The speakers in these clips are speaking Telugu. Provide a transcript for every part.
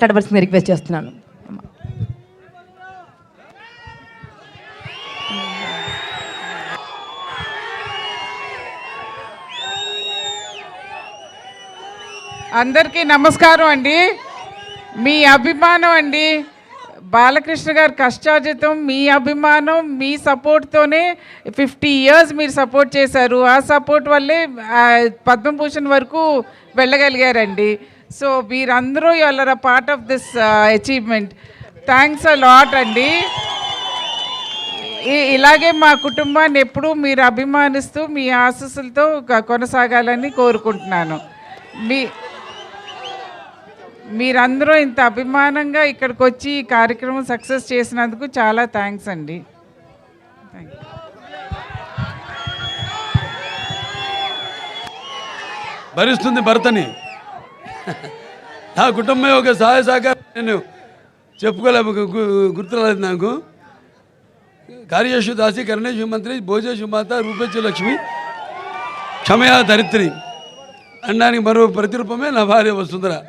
మాట్లాడవలసింది రిక్వెస్ట్ చేస్తున్నాను. అందరికీ నమస్కారం అండి. మీ అభిమానం అండి. బాలకృష్ణ గారు కష్టార్జితం మీ అభిమానం మీ సపోర్ట్తోనే ఫిఫ్టీ ఇయర్స్ మీరు సపోర్ట్ చేశారు. ఆ సపోర్ట్ వల్లే పద్మభూషణ్ వరకు వెళ్ళగలిగారండి. సో మీరందరూ are a part of this achievement thanks a lot అండి. ఇలాగే మా కుటుంబాన్ని ఎప్పుడూ మీరు అభిమానిస్తూ మీ ఆశస్సులతో కొనసాగాలని కోరుకుంటున్నాను. మీ మీరందరూ ఇంత అభిమానంగా ఇక్కడికి వచ్చి ఈ కార్యక్రమం సక్సెస్ చేసినందుకు చాలా థ్యాంక్స్ అండి. థ్యాంక్ యూ భరిస్తుంది భర్తని. నా కుటుంబం యొక్క సహాయ సహకారం. నేను చెప్పుకోలే గుర్తురాలేదు నాకు. కార్యేషు దాసి కరణేశ్వర మంత్రి భోజేషు మాత రూపేషు లక్ష్మి క్షమయా ధరిత్రి. అనడానికి మరో ప్రతిరూపమే నా భార్య వసుంధర.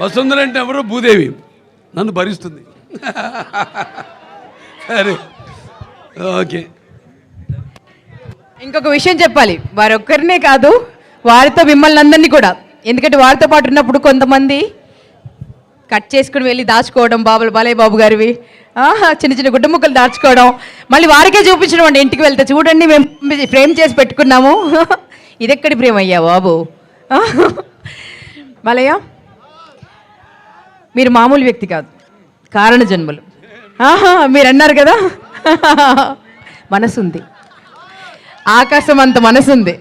వసుంధర అంటే ఎవరో భూదేవి. నన్ను భరిస్తుంది. సరే. ఓకే. ఇంకొక విషయం చెప్పాలి. వారొక్కరినే కాదు వారితో మిమ్మల్ని అందరినీ కూడా. ఎందుకంటే వారితో పాటు ఉన్నప్పుడు కొంతమంది కట్ చేసుకుని వెళ్ళి దాచుకోవడం బాబులు బాలయ్య బాబు గారివి. ఆహా, చిన్న చిన్న గుడ్డ ముక్కలు దాచుకోవడం. మళ్ళీ వారికే చూపించడం అండి ఇంటికి వెళ్తే. చూడండి మేము ఫ్రేమ్ చేసి పెట్టుకున్నాము. ఇదెక్కడి ప్రేమ అయ్యా బాబు? బాలయ్య మీరు మామూలు వ్యక్తి కాదు. కారణ జన్మలు. ఆహా, మీరు అన్నారు కదా? మనసుంది. ఆకాశం అంత మనసుంది.